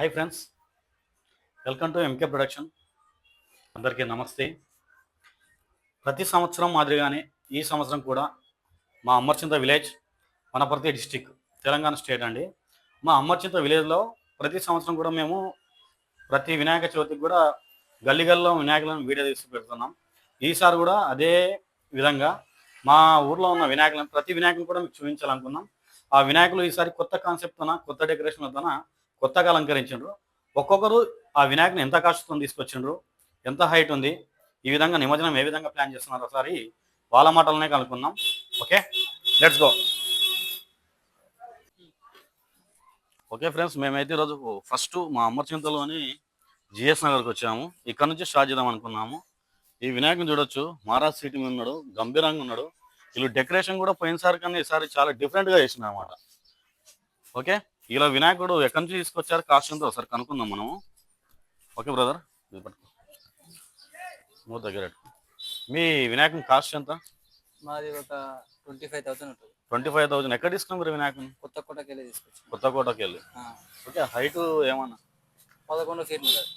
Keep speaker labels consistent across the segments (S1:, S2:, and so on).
S1: Hi friends welcome to MK production అందరికీ నమస్తే. ప్రతి సంవత్సరం మాదిరిగానే ఈ సంవత్సరం కూడా మా Amarchinta village Wanaparthy district Telangana state అండి. మా అమర్చింత విలేజ్లో ప్రతి సంవత్సరం కూడా మేము ప్రతి వినాయక చవితికి కూడా గల్లీ గల్లీలో వినాయకులను వీడియో తీసి పెడుతున్నాం. ఈసారి కూడా అదే విధంగా మా ఊర్లో ఉన్న వినాయకులను ప్రతి వినాయకులను కూడా మీకు చూపించాలనుకున్నాం. ఆ వినాయకులు ఈసారి కొత్త కాన్సెప్ట్తోన కొత్త డెకరేషన్తోన కొత్తగా అలంకరించిండ్రు. ఒక్కొక్కరు ఆ వినాయకుని ఎంత కాస్ట్తో తీసుకొచ్చిండ్రు ఎంత హైట్ ఉంది ఈ విధంగా నిమజ్జనం ఏ విధంగా ప్లాన్ చేస్తున్నారు ఒకసారి వాళ్ళ మాటలనే కనుక్కుందాం. Okay? Let's go okay friends మేమైతే ఈరోజు ఫస్ట్ మా అమర్చింతలోని జిఎస్ నగర్కి వచ్చాము. ఇక్కడ నుంచి స్టార్ట్ చేద్దాం అనుకున్నాము. ఈ వినాయకుని చూడొచ్చు. మహారాజ్ సిటీ మీద ఉన్నాడు గంభీరంగా ఉన్నాడు. వీళ్ళు డెకరేషన్ కూడా పోయినసారి కన్నా ఈసారి చాలా డిఫరెంట్గా చేసింది అనమాట ఓకే? ఇలా వినాయకుడు ఎక్కడి నుంచి తీసుకొచ్చారు? కాస్ట్ ఎంతో? ఒకసారి కనుక్కుందాం మనము ఓకే బ్రదర్. ఇది పట్టుకో. మూడు దగ్గర. మీ వినాయకుని కాస్ట్ ఎంత?
S2: మాది ఒక ట్వంటీ ఫైవ్ థౌసండ్ ఉంటుంది.
S1: Twenty five thousand. ఎక్కడ తీసుకున్నాం మీరు వినాయకుని?
S2: కొత్త కోటకి వెళ్ళి తీసుకొచ్చి.
S1: కొత్త కోటకి వెళ్ళి ఓకే హైట్ ఏమన్నా?
S2: పదకొండు ఫీట్లు ఉంటుంది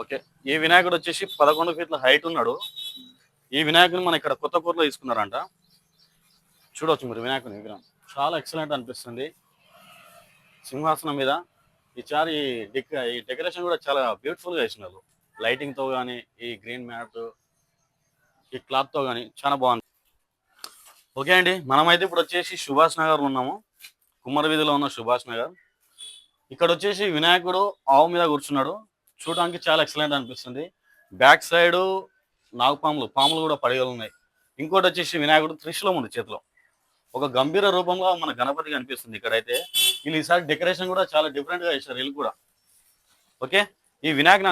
S1: ఓకే ఈ వినాయకుడు వచ్చేసి పదకొండు ఫీట్ల హైట్ ఉన్నాడు. ఈ వినాయకుని మన ఇక్కడ కొత్త కోటలో తీసుకున్నారంట. చూడవచ్చు మీరు వినాయకుని విగ్రహం. చాలా ఎక్సలెంట్ అనిపిస్తుంది. సింహాసనం మీద ఈ ఈ డెక్ ఈ డెకరేషన్ కూడా చాలా బ్యూటిఫుల్గా వేసినారు. లైటింగ్తో కానీ ఈ గ్రీన్ మ్యాట్ ఈ క్లాత్తో కానీ చాలా బాగుంది. ఓకే అండి మనమైతే ఇప్పుడు వచ్చేసి సుభాష్ నగర్ ఉన్నాము. కుమ్మర వీధిలో ఉన్న సుభాష్ నగర్. ఇక్కడ వచ్చేసి వినాయకుడు ఆవు మీద కూర్చున్నాడు. చూడడానికి చాలా ఎక్సలెంట్ అనిపిస్తుంది. బ్యాక్ సైడ్ నాగపాములు పాములు కూడా పడగలు ఉన్నాయి ఇంకోటి వచ్చేసి వినాయకుడు త్రిశూలం ఉంది చేతిలో. ఒక గంభీర రూపంలో మన గణపతి కనిపిస్తుంది ఇక్కడైతే. వీళ్ళు ఈసారి డెకరేషన్ కూడా చాలా డిఫరెంట్గా ఇచ్చారు వీళ్ళు కూడా. ఓకే? ఈ వినాయకుని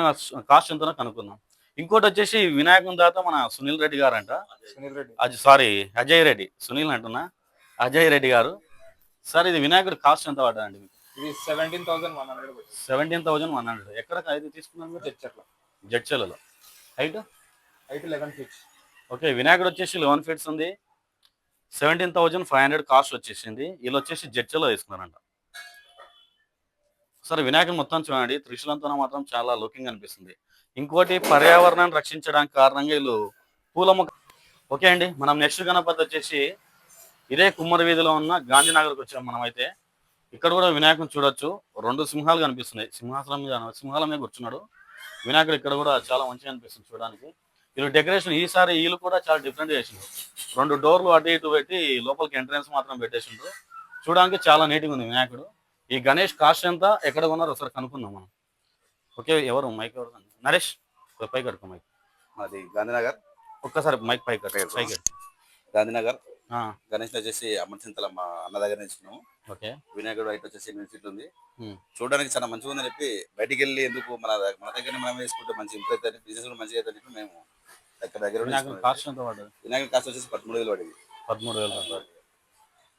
S1: కాస్ట్ ఎంతనో కనుక్కుందాం. ఇంకోటి వచ్చేసి ఈ వినాయకుని దాత మన సునీల్ రెడ్డి గారు అంట
S2: సునీల్ రెడ్డి.
S1: సారీ అజయ్ రెడ్డి. సునీల్ అంటున్నా. అజయ్ రెడ్డి గారు. సార్ ఇది వినాయకుడి కాస్ట్ ఎంత పడ్డదండి? మీకు
S2: ఇది seventeen thousand one hundred
S1: seventeen one hundred. ఎక్కడ అయితే తీసుకున్నాను మీరు? Height?
S2: Height eleven feet
S1: okay వినాయకుడు వచ్చేసి లెవెన్ ఫీట్స్ ఉంది. Seventeen thousand five hundred cost వచ్చేసింది. వీళ్ళు వచ్చేసి జడ్చలో వేసుకున్నారంట. సరే వినాయకుడు మొత్తం చూడండి. త్రిశూలంతో మాత్రం చాలా లుకింగ్ అనిపిస్తుంది. ఇంకోటి పర్యావరణాన్ని రక్షించడానికి కారణంగా వీళ్ళు పూల మొక్క ఓకే అండి మనం నెక్స్ట్ గణపతి వచ్చేసి ఇదే కుమ్మరి వీధిలో ఉన్న గాంధీనగర్కి వచ్చాం మనం అయితే ఇక్కడ కూడా వినాయకుని చూడొచ్చు. రెండు సింహాలు కనిపిస్తున్నాయి. సింహాసనం మీద సింహాల మీద కూర్చున్నాడు. వినాయకుడు ఇక్కడ కూడా చాలా మంచిగా అనిపిస్తుంది చూడడానికి. వీళ్ళు డెకరేషన్ ఈసారి వీళ్ళు కూడా చాలా డిఫరెంట్ చేసిండ్రు. రెండు డోర్లు అటు ఇటు పెట్టి లోపలికి ఎంట్రన్స్ మాత్రం పెట్టేసిండ్రు. చూడడానికి చాలా నీట్గా ఉంది వినాయకుడు. ఈ గణేష్ కాస్ట్ ఎంత ఎక్కడ కొన్నారో ఒకసారి కనుక్కుందాం మనం. ఓకే ఎవరు? మైక్ ఎవరు? నరేష్. ఒక పై కడుకో మైక్.
S3: మాది గాంధీనగర్.
S1: ఒక్కసారి మైక్ పై కట్టు పై కట్టు.
S3: గాంధీనగర్.
S1: ఆ,
S3: గణేష్ వచ్చేసి అమర్చింతల మా అన్న దగ్గర నుంచున్నాము
S1: ఓకే.
S3: వినాయకుడు హైట్ వచ్చేసి ఎనిమిది ఫీట్లు ఉంది. చూడడానికి చాలా మంచిగా ఉందని చెప్పి బయటికి వెళ్ళి ఎందుకు మన మన దగ్గర మనం వేసుకుంటే మంచి ఇంప్రెస్ అవుతుంది బిజినెస్ కూడా మంచిగా అవుతుంది చెప్పి మేము దగ్గర దగ్గర ఉండి
S1: వినాయకుడు
S3: తీసుకున్నాం.
S1: కాస్ట్ ఎంత పడ్డది
S3: వినాయకుడు కాస్ట్ వచ్చేసి పదమూడు వేలు పడింది.
S1: పదమూడు వేల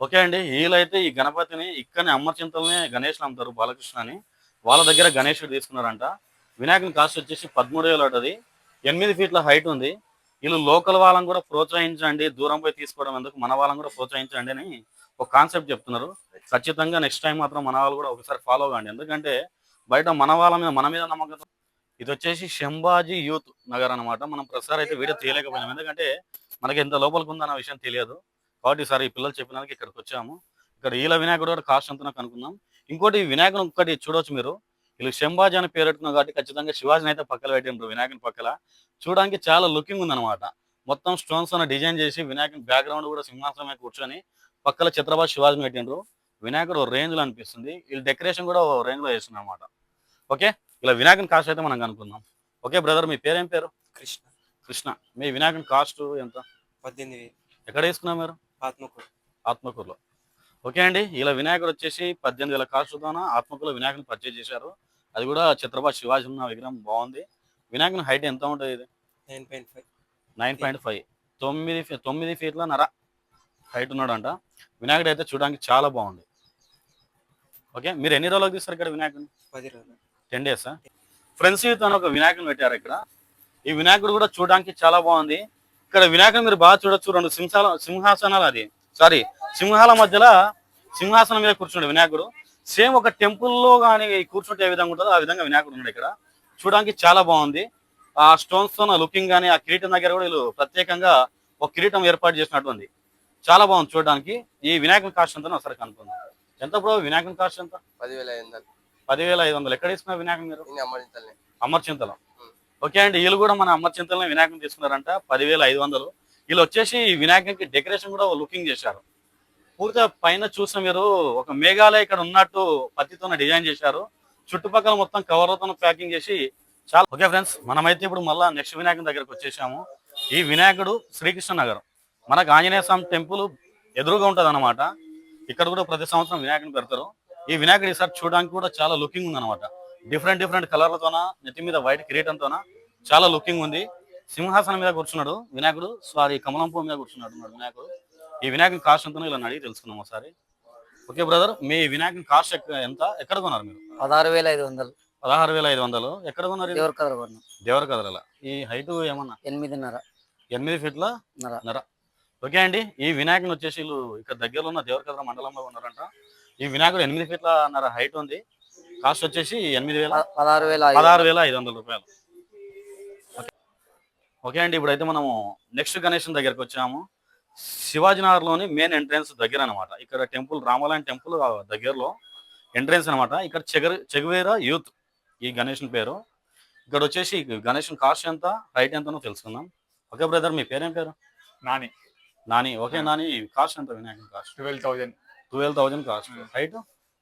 S1: ఓకే అండి వీళ్ళైతే ఈ గణపతిని ఇక్కడనే అమ్మచింతలనే గణేష్లు అమ్ముతారు బాలకృష్ణ అని. వాళ్ళ దగ్గర గణేశుడు తీసుకున్నారంట. వినాయకుని కాస్ట్ వచ్చేసి పదమూడు వేలు పడ్డది. ఎనిమిది ఫీట్ల హైట్ ఉంది. వీళ్ళు లోకల్ వాళ్ళని కూడా ప్రోత్సహించండి దూరం పోయి తీసుకోవడం ఎందుకు? మన వాళ్ళని కూడా ప్రోత్సహించండి అని ఒక కాన్సెప్ట్ చెప్తున్నారు. ఖచ్చితంగా నెక్స్ట్ టైం మాత్రం మన వాళ్ళు కూడా ఒకసారి ఫాలో అవ్వండి. ఎందుకంటే బయట మన వాళ్ళ మీద మన మీద నమ్మకం ఇది వచ్చేసి శంభాజీ యూత్ నగర్ అన్నమాట. మనం ప్రసారం అయితే వీడియో తీయలేకపోయినాం. ఎందుకంటే మనకి ఎంత లోపలికి ఉందన్న విషయం తెలియదు. కాబట్టి సార్ ఈ పిల్లలు చెప్పినందుకు ఇక్కడికి వచ్చాము. ఇక్కడ ఈల వినాయకుడు కూడా కాస్ట్ అంతా కనుక్కుందాం. ఇంకోటి వినాయకుడు ఒక్కటి చూడొచ్చు మీరు. వీళ్ళు శంభాజీ అని పేరు కాబట్టి ఖచ్చితంగా శివాజీని అయితే పక్కన పెట్టిండ్రు వినాయకుని పక్కల చూడడానికి చాలా లుకింగ్ ఉందన్నమాట. మొత్తం స్టోన్స్ అన్న డిజైన్ చేసి వినాయకుని బ్యాక్గ్రౌండ్ కూడా సింహాసనమే కూర్చొని పక్కల చిత్రబాద్ శివాజీని పెట్టిండ్రు. వినాయకుడు రేంజ్లో అనిపిస్తుంది. వీళ్ళు డెకరేషన్ కూడా రేంజ్లో చేస్తున్నారు అనమాట ఓకే? ఇలా వినాయకుని కాస్ట్ అయితే మనం కనుక్కుందాం. ఓకే బ్రదర్ మీ పేరేం పేరు?
S2: కృష్ణ.
S1: కృష్ణ. మీ వినాయకుని కాస్ట్ ఎంత?
S2: పద్దెనిమిది
S1: ఎక్కడ తీసుకున్నారు మీరు?
S2: ఆత్మకూరు.
S1: ఆత్మకూరులో. ఓకే అండి ఇలా వినాయకుడు వచ్చేసి పద్దెనిమిది వేల కాస్ట్తోన ఆత్మకూరులో వినాయకుని పర్చేజ్ చేశారు. అది కూడా ఛత్రపతి శివాజీ ఉన్న విగ్రహం బాగుంది. వినాయకుని హైట్ ఎంత ఉంటుంది ఇది?
S2: Nine point five.
S1: Nine point five. తొమ్మిది తొమ్మిది ఫీట్ల నర హైట్ ఉన్నాడంట. వినాయకుడు అయితే చూడడానికి చాలా బాగుంది. ఓకే మీరు ఎన్ని రోజులకు తీస్తారు ఇక్కడ వినాయకుని?
S2: పది రోజులు.
S1: టెన్ డేస్ ఫ్రెండ్స్తో అని ఒక వినాయకుని పెట్టారు ఇక్కడ. ఈ వినాయకుడు కూడా చూడడానికి చాలా బాగుంది. ఇక్కడ వినాయకుడు మీరు బాగా చూడొచ్చు. రెండు సింహాల సింహాసనాలు అది. సారీ సింహాల మధ్యలో సింహాసనం మీద కూర్చున్నాడు వినాయకుడు. సేమ్ ఒక టెంపుల్లో కానీ కూర్చుంటే ఏ విధంగా ఉంటుందో ఆ విధంగా వినాయకుడు ఉన్నాడు ఇక్కడ. చూడడానికి చాలా బాగుంది. ఆ స్టోన్స్తో లుకింగ్ కానీ ఆ కిరీటం దగ్గర కూడా వీళ్ళు ప్రత్యేకంగా ఒక కిరీటం ఏర్పాటు చేసినట్టు ఉంది చాలా బాగుంది చూడడానికి. ఈ వినాయకుని కాస్ట్ ఎంత ఒకసారి కనుక్కుందాం. ఎంత బ్రో వినాయకుని కాస్ట్ ఎంత
S2: పదివేల ఐదు వందలు.
S1: పదివేల ఐదు వందలు. ఎక్కడ తీసుకున్నారు వినాయకుని మీరు? అమర్చింతలం ఓకే అండి వీళ్ళు కూడా మన అమర్చింతలం వినాయకుని తీసుకున్నారంట పదివేల ఐదు వందలు. వీళ్ళు వచ్చేసి ఈ వినాయకునికి డెకరేషన్ కూడా లుకింగ్ చేశారు. పూర్తిగా పైన చూసిన మీరు ఒక మేఘాలయ ఇక్కడ ఉన్నట్టు పత్తితో డిజైన్ చేశారు. చుట్టుపక్కల మొత్తం కవర్లతో ప్యాకింగ్ చేసి చాలా ఓకే ఫ్రెండ్స్ మనమైతే ఇప్పుడు మళ్ళా నెక్స్ట్ వినాయకుని దగ్గరకు వచ్చేసాము. ఈ వినాయకుడు శ్రీకృష్ణ నగర్. మనకు ఆంజనేయ స్వామి టెంపుల్ ఎదురుగా ఉంటది ఇక్కడ కూడా ప్రతి సంవత్సరం వినాయకుని పెడతారు. ఈ వినాయకుడు ఈసారి చూడడానికి కూడా చాలా లుకింగ్ ఉంది అనమాట డిఫరెంట్ డిఫరెంట్ కలర్లతోన నెత్తి మీద వైట్ కిరీటంతోన చాలా లుకింగ్ ఉంది. సింహాసనం మీద కూర్చున్నాడు వినాయకుడు సారీ కమలం పువ్వు మీద కూర్చున్నాడు వినాయకుడు. ఈ వినాయకుని కాస్ట్ ఎంతనో ఇలా అడిగి తెలుసుకున్నాం ఒకసారి. ఓకే బ్రదర్ మీ వినాయకుని కాస్ట్ ఎంత? ఎక్కడ కొన్నారు మీరు?
S4: పదహారు వేల ఐదు వందలు.
S1: పదహారు వేల ఐదు వందలు. ఎక్కడ కొన్నారు ఇది?
S4: ఎవరు కదరు కొన్నాం.
S1: దేవర కదల ఈ హైట్ ఏమన్నా?
S4: ఎనిమిదిన్నర.
S1: ఎనిమిది ఫీట్ల
S4: నర.
S1: నర. ఓకే అండి ఈ వినాయకుని వచ్చేసి వీళ్ళు ఇక్కడ దగ్గరలో ఉన్న దేవరకద్ర మండలంలో ఉన్నారంట. ఈ వినాయకుడు ఎనిమిది ఫీట్ల నర హైట్ ఉంది. కాస్ట్ వచ్చేసి ఎనిమిది వేల
S4: పదహారు వేల ఐదు
S1: పదహారు వేల ఐదు వందల రూపాయలు. ఓకే. అండి ఇప్పుడైతే మనము నెక్స్ట్ గణేషన్ దగ్గరికి వచ్చాము. శివాజీనగర్లోని మెయిన్ ఎంట్రన్స్ దగ్గర అనమాట ఇక్కడ టెంపుల్ రామాలయం టెంపుల్ దగ్గరలో ఎంట్రన్స్ అనమాట ఇక్కడ చెగర చెగువేరా యూత్ ఈ గణేషన్ పేరు. ఇక్కడ వచ్చేసి గణేషన్ కాస్ట్ ఎంత హైట్ ఎంతనో తెలుసుకుందాం. ఓకే బ్రదర్ మీ పేరేం పేరు?
S2: నాని.
S1: నాని. ఓకే నాని కాస్ట్ ఎంత వినాయకుని cost
S2: twelve thousand.
S1: Twelve thousand cost height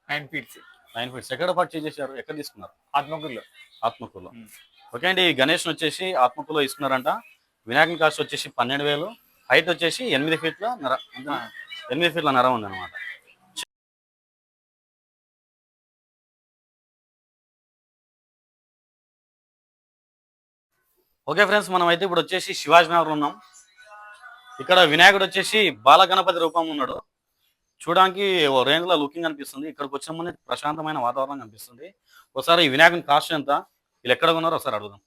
S2: nine feet
S1: nine feet ఎక్కడ పర్చేజ్ చేశారు? ఎక్కడ తీసుకున్నారు?
S2: ఆత్మకూరులో.
S1: ఆత్మకూరులో.
S2: మ్మ్.
S1: ఓకే అండి ఈ గణేష్ వచ్చేసి ఆత్మకూరులో ఇస్తున్నారంట వినాయకుని కాస్ట్ వచ్చేసి పన్నెండు వేలు. హైట్ వచ్చేసి ఎనిమిది ఫీట్ల నర అంతేనా? ఎనిమిది ఫీట్ల నర ఉంది అనమాట ఓకే ఫ్రెండ్స్ మనం అయితే ఇప్పుడు వచ్చేసి శివాజీనగర్ ఉన్నాం. ఇక్కడ వినాయకుడు వచ్చేసి బాలగణపతి రూపం ఉన్నాడు. చూడడానికి ఓ రేంజ్లో లుకింగ్ అనిపిస్తుంది. ఇక్కడికి వచ్చామని ప్రశాంతమైన వాతావరణం కనిపిస్తుంది. ఒకసారి ఈ వినాయకుని కాస్ట్ ఎంత? వీళ్ళు ఎక్కడ ఉన్నారో ఒకసారి అడుగుదాం.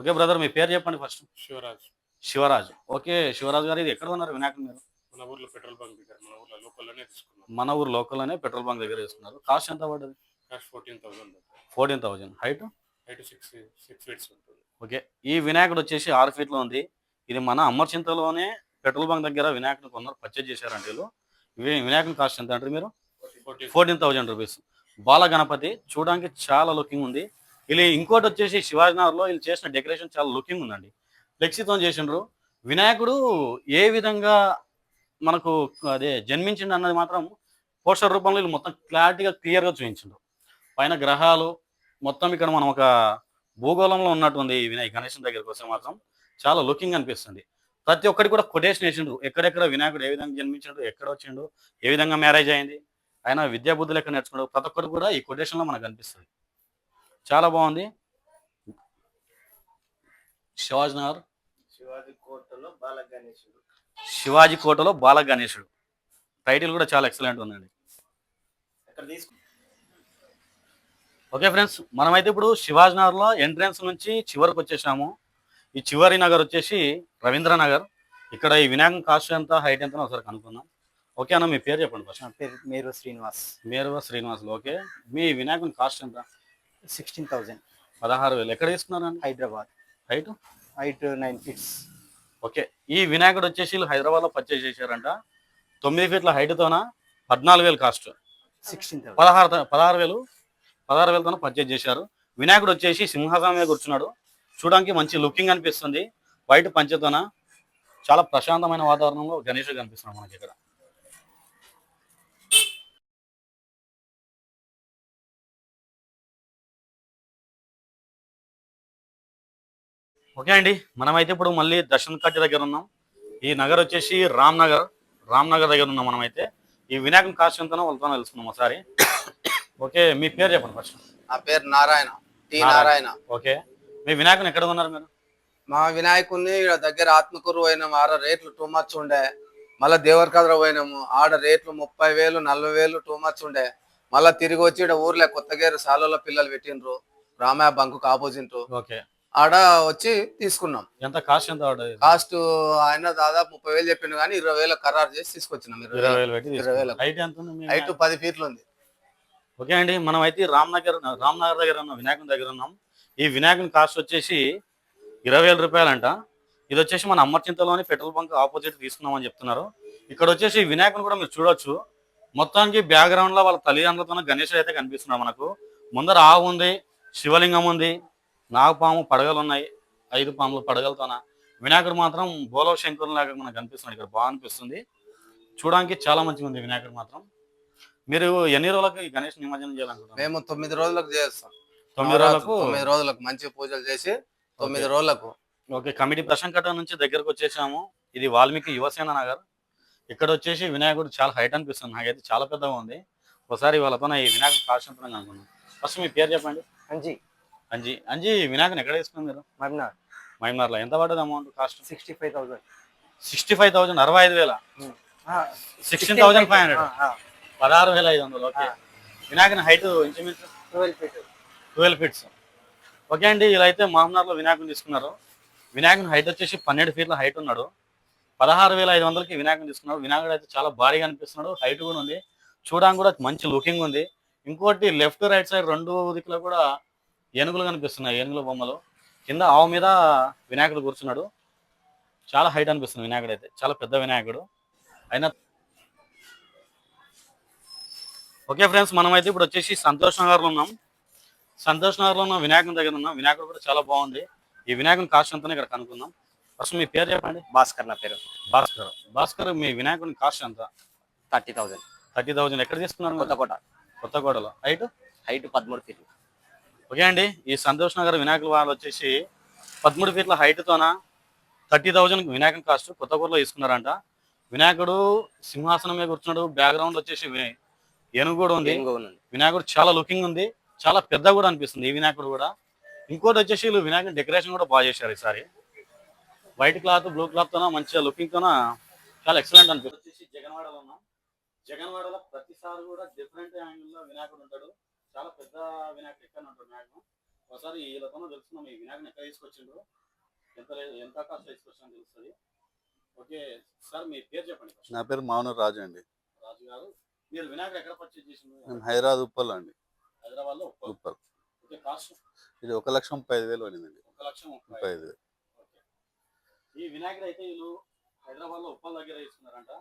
S1: ఓకే బ్రదర్ మీ పేరు చెప్పండి ఫస్ట్
S5: శివరాజ్.
S1: శివరాజ్. ఓకే శివరాజ్ గారు ఇది ఎక్కడ ఉన్నారు వినాయకుడు మీరు?
S5: మన ఊర్లో పెట్రోల్ బంక్ దగ్గర మన ఊర్లో లోకల్లోనే తీసుకున్నాం.
S1: మన ఊరు లోకల్లోనే పెట్రోల్ బంక్ దగ్గర వేసుకున్నారు కాస్ట్ ఎంత పడ్డది?
S5: Fourteen thousand
S1: fourteen thousand height
S5: eight six six feet ఉంటుంది.
S1: ఓకే ఈ వినాయకుడు వచ్చేసి ఆరు ఫీట్లో ఉంది. ఇది మన అమర్చింతలోనే పెట్రోల్ బంక్ దగ్గర వినాయకుడు కొన్నారు పర్చేజ్ చేశారంటే వీళ్ళు. ఇవి వినాయకుని కాస్ట్ ఎంత అంటారు మీరు?
S5: Fourteen
S1: thousand rupees Bala Ganapati చూడడానికి చాలా లుకింగ్ ఉంది. వీళ్ళు ఇంకోటి వచ్చేసి శివాజీనగర్లో వీళ్ళు చేసిన డెకరేషన్ చాలా లుకింగ్ ఉందండి. ఫ్లెక్సీతో చేసిండ్రు. వినాయకుడు ఏ విధంగా మనకు అదే జన్మించిండు అన్నది మాత్రం పోస్టర్ రూపంలో వీళ్ళు మొత్తం క్లారిటీగా క్లియర్గా చూపించిండ్రు పైన గ్రహాలు మొత్తం ఇక్కడ మనం ఒక భూగోళంలో ఉన్నట్టుంది వినాయక గణేశం దగ్గరికి వస్తే మాత్రం చాలా లుకింగ్ అనిపిస్తుంది. ప్రతి ఒక్కటి కూడా కొటేషన్ వేసిండ్రు. ఎక్కడెక్కడ వినాయకుడు ఏ విధంగా జన్మించిండు ఎక్కడ వచ్చిండు ఏ విధంగా మ్యారేజ్ అయింది ఆయన విద్యా బుద్ధులు ఎక్కడ నేర్చుకున్నాడు ప్రతి ఒక్కరు కూడా ఈ కొటేషన్లో మనకు కనిపిస్తుంది. చాలా బాగుంది. శివాజీ నగర్.
S2: శివాజీ కోటలో బాల గణేశుడు
S1: శివాజీ కోటలో బాల గణేశుడు టైటిల్ కూడా చాలా ఎక్సలెంట్ ఉందండి. ఓకే ఫ్రెండ్స్ మనమైతే ఇప్పుడు శివాజీ నగర్లో ఎంట్రన్స్ నుంచి చివరికి వచ్చేసాము ఈ చివరి నగర్ వచ్చేసి రవీంద్ర నగర్. ఇక్కడ ఈ వినాయకం కాస్ట్ ఎంత హైట్ ఎంత ఒకసారి కనుక్కుందాం. ఓకే అన్న మీ పేరు చెప్పండి ఫస్ట్
S4: నా పేరు మేరు శ్రీనివాస్.
S1: మేరువ శ్రీనివాసులు ఓకే. మీ వినాయకుని కాస్ట్ ఎంత?
S4: సిక్స్టీన్ థౌజండ్
S1: పదహారు వేలు. ఎక్కడ తీసుకున్నారండి?
S4: Hyderabad.
S1: Height
S4: height nine feet.
S1: Okay. ఈ వినాయకుడు వచ్చేసి వీళ్ళు హైదరాబాద్లో పర్చేజ్ చేశారంట. తొమ్మిది ఫీట్ల హైట్తోన పద్నాలుగు వేలు కాస్ట్.
S4: సిక్స్టీన్
S1: పదహారు పదహారు వేలు. పదహారు వేలతో పర్చేజ్ చేశారు. వినాయకుడు వచ్చేసి సింహాసనం మీద కూర్చున్నాడు. చూడడానికి మంచి లుకింగ్ అనిపిస్తుంది. వైట్ పంచతోన చాలా ప్రశాంతమైన వాతావరణంలో గణేష్ కనిపిస్తున్నాడు మనకి ఇక్కడ. ఓకే అండి మనమైతే ఇప్పుడు మళ్ళీ దర్శన్ కట్టి దగ్గర ఉన్నాం. ఈ నగర్ వచ్చేసి రామ్ నగర్. రామ్ నగర్ దగ్గర ఉన్నాం మనమైతే. ఈ వినాయకుని కాస్ట్ ఎంతనో వాళ్ళతో తెలుసుకున్నాం ఒకసారి. ఓకే మీ పేరు చెప్పండి ఫస్ట్
S6: నా పేరు నారాయణ. టి.
S1: నారాయణ. ఓకే. మీ వినాయకుని ఎక్కడ ఉన్నారు మీరు?
S6: మా వినాయకుడిని ఈడ దగ్గర ఆత్మకూరు పోయినాము ఆడ రేట్లు టూ మచ్ ఉండే. మళ్ళా దేవరకద్ర పోయినాము. ఆడ రేట్లు ముప్పై వేలు నలభై వేలు టూ మచ్ ఉండే. మళ్ళా తిరిగి వచ్చి ఈడ ఊర్లో కొత్తగేరు సాలలో పిల్లలు పెట్టిండ్రు. Ramayya bunk opposite.
S1: ఓకే.
S6: ఆడ వచ్చి తీసుకున్నాం.
S1: ఎంత కాస్ట్ ఎంత
S6: కాస్ట్ ఆయన దాదాపు ముప్పై వేలు చెప్పిండు కానీ ఇరవై వేలు ఖరారు చేసి తీసుకొచ్చినాం. ఇరవై వేలు. ఇరవై వేలు.
S1: హైట్
S6: పది ఫీట్లు ఉంది.
S1: ఓకే అండి మనం అయితే రామ్నగర్ రామ్నగర్ దగ్గర ఉన్నాం వినాయకుని దగ్గర ఉన్నాం. ఈ వినాయకుని కాస్ట్ వచ్చేసి ఇరవై వేల రూపాయలంట. ఇది వచ్చేసి మన అమర్చింతలోని పెట్రోల్ బంక్ ఆపోజిట్ తీసుకున్నామని చెప్తున్నారు. ఇక్కడ వచ్చేసి వినాయకుని కూడా మీరు చూడొచ్చు. మొత్తానికి బ్యాక్గ్రౌండ్లో వాళ్ళ తల్లిదండ్రులతో గణేశుడు అయితే కనిపిస్తున్నాడు మనకు. ముందర ఆవు ఉంది శివలింగం ఉంది నాగపాము పడగలు ఉన్నాయి ఐదు పాములు పడగలతోన. వినాయకుడు మాత్రం బోలో శంకరుని లాగా మనకు కనిపిస్తున్నాడు. ఇక్కడ బాగా అనిపిస్తుంది. చూడడానికి చాలా మంచిగా ఉంది వినాయకుడు మాత్రం. మీరు ఎన్ని రోజులకు ఈ గణేష్ నిమజ్జనం చేయాలనుకుంటున్నారు?
S6: మేము తొమ్మిది రోజులకు చేస్తాం.
S1: తొమ్మిది రోజులకు
S6: తొమ్మిది రోజులకు మంచి పూజలు చేసి తొమ్మిది రోజులకు
S1: ఓకే కమిటీ ప్రశంకట నుంచి దగ్గరకు వచ్చేసాము. ఇది వాల్మీకి యువసేన నగర్. ఇక్కడ వచ్చేసి వినాయకుడు చాలా హైట్ అనిపిస్తుంది. నాకైతే చాలా పెద్దగా ఉంది. ఒకసారి వాళ్ళతో ఈ వినాయకుడు కాల్చుంటున్నాను అనుకున్నాను ఫస్ట్ మీ పేరు చెప్పండి.
S4: అంజీ.
S1: అంజీ. అంజీ వినాయకుని ఎక్కడ తీసుకున్నారు మీరు?
S4: మర్నాడ్
S1: మైమ్నార్లో. ఎంత పడ్డది amount cost
S4: sixty five thousand.
S1: Sixty five thousand అరవై ఐదు వేల? Sixteen thousand five hundred. పదహారు వేల ఐదు వందలు. ఓకే. వినాయకుని హైట్ ఇంచుమించు?
S4: Twelve feet.
S1: Twelve feet. Okay అండి ఇలా అయితే మామనార్లో వినాయకుని తీసుకున్నారు. వినాయకుని హైట్ వచ్చేసి పన్నెండు ఫీట్ల హైట్ ఉన్నాడు. పదహారు వేల ఐదు వందలకి వినాయకుని తీసుకున్నాడు వినాయకుడు అయితే చాలా భారీగా అనిపిస్తున్నాడు. హైట్ కూడా ఉంది. చూడడానికి కూడా మంచి లుకింగ్ ఉంది. ఇంకోటి లెఫ్ట్ రైట్ సైడ్ రెండు దిక్కులో కూడా ఏనుగులు కనిపిస్తున్నాయి. ఏనుగుల బొమ్మలు. కింద ఆవు మీద వినాయకుడు కూర్చున్నాడు. చాలా హైట్ అనిపిస్తుంది వినాయకుడు అయితే. చాలా పెద్ద వినాయకుడు. అయినా ఓకే ఫ్రెండ్స్ మనమైతే ఇప్పుడు వచ్చేసి సంతోష్ నగర్లో ఉన్నాం. సంతోష్ నగర్లో ఉన్న వినాయకుని దగ్గర ఉన్నాం. వినాయకుడు కూడా చాలా బాగుంది. ఈ వినాయకుని కాస్ట్ ఎంతనే ఇక్కడ కనుక్కుందాం. ఫస్ట్ మీ పేరు చెప్పండి.
S4: భాస్కర్ నా పేరు.
S1: భాస్కర్. భాస్కర్ మీ వినాయకుని కాస్ట్ ఎంత?
S4: Thirty thousand.
S1: థర్టీ థౌజండ్ ఎక్కడ తీసుకున్నారు?
S4: కొత్తకోట.
S1: కొత్తగూడలో హైట్?
S4: హైట్ పదమూడు ఫీట్లు.
S1: ఓకే అండి. ఈ సంతోష్ నగర్ వినాయకుల వాళ్ళు వచ్చేసి పదమూడు ఫీట్ల హైట్తోన థర్టీ థౌజండ్ వినాయకుని కాస్ట్ కొత్తగూడలో తీసుకున్నారంట. వినాయకుడు సింహాసనం మీద కూర్చున్నాడు. బ్యాక్గ్రౌండ్ వచ్చేసి ఏనుగు కూడా ఉంది. వినాయకుడు చాలా లుకింగ్ ఉంది. చాలా పెద్ద కూడా అనిపిస్తుంది ఈ వినాయకుడు కూడా. ఇంకోటి వచ్చేసి వీళ్ళు వినాయకుడి డెకరేషన్ కూడా బాగా చేశారు ఈసారి. వైట్ క్లాత్ బ్లూ క్లాత్ తోన మంచిగా లుకింగ్ తోన చాలా ఎక్సలెంట్ అనిపిస్తుంది. వచ్చేసి జగన్వాడలో ఉన్నాం. జగన్వాడలో ప్రతిసారి కూడా డిఫరెంట్ యాంగిల్లో వినాయకుడు ఉంటాడు. చాలా పెద్ద వినాయకుడు ఎక్కడ ఉంటాడు వినాయకుడు ఒకసారి వీళ్ళతో తెలుసుకున్నాం ఈ వినాయకుని ఎక్కడ తీసుకొచ్చిండ్రు? ఎంత ఎంత కాస్ట్ తీసుకొచ్చిన తెలుస్తుంది. ఓకే సార్ మీ పేరు చెప్పండి.
S3: నా పేరు మావన రాజు అండి.
S1: రాజు గారు. మీరు వినాయకుడు ఎక్కడ పర్చేజ్ చేసిండ్రు?
S3: హైదరాబాద్ ఉప్పల్ అండి.
S1: హైదరాబాద్లో
S3: ఉప్పల్
S1: ఓకే కాస్ట్
S3: ఇది ఒక లక్ష ముప్పై ఐదు వేలు పడిందండి.
S1: ఒక లక్ష ముప్పై
S3: ఐదు. వేలు.
S1: ఈ వినాయకుడు అయితే వీళ్ళు హైదరాబాద్లో ఉప్పల్ దగ్గర ఇస్తున్నారంట